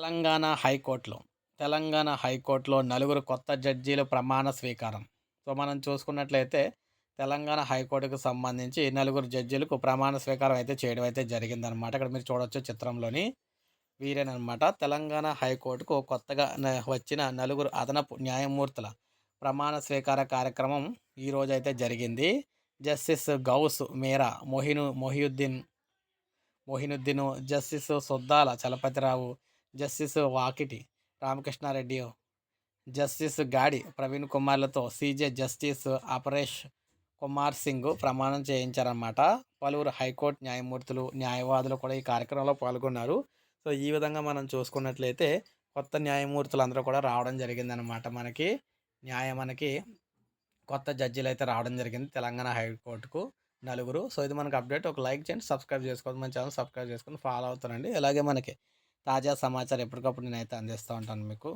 తెలంగాణ హైకోర్టులో తెలంగాణ హైకోర్టులో నలుగురు కొత్త జడ్జీలు ప్రమాణ స్వీకారం. సో మనం చూసుకున్నట్లయితే తెలంగాణ హైకోర్టుకు సంబంధించి నలుగురు జడ్జీలకు ప్రమాణ స్వీకారం అయితే చేయడం అయితే జరిగిందనమాట ఇక్కడ మీరు చూడవచ్చు చిత్రంలోని వీరేనమాట తెలంగాణ హైకోర్టుకు కొత్తగా వచ్చిన నలుగురు అదనపు న్యాయమూర్తుల ప్రమాణ స్వీకార కార్యక్రమం ఈరోజు అయితే జరిగింది. Justice Ghouse Meera మొహిను Mohiuddin Mohinuddin justice Soddala Chalapathi Rao justice Vakiti Ramakrishna Reddy justice Gadi Praveen కుమార్లతో CJ justice Aparesh Kumar Singh ప్రమాణం చేయించారన్నమాట. పలువురు హైకోర్టు న్యాయమూర్తులు న్యాయవాదులు కూడా ఈ కార్యక్రమంలో పాల్గొన్నారు. సో ఈ విధంగా మనం చూసుకున్నట్లయితే కొత్త న్యాయమూర్తులు అందరూ కూడా రావడం జరిగిందనమాట మనకి. న్యాయ మనకి కొత్త జడ్జీలు అయితే రావడం జరిగింది తెలంగాణ హైకోర్టుకు నలుగురు. సో ఇది మనకు అప్డేట్. ఒక లైక్ చేయండి సబ్స్క్రైబ్ చేసుకోండి మన ఛానల్ సబ్స్క్రైబ్ చేసుకొని ఫాలో అవుతారండి. అలాగే మనకి తాజా సమాచారం ఎప్పటికప్పుడు నేనైతే అందిస్తూ ఉంటాను మీకు.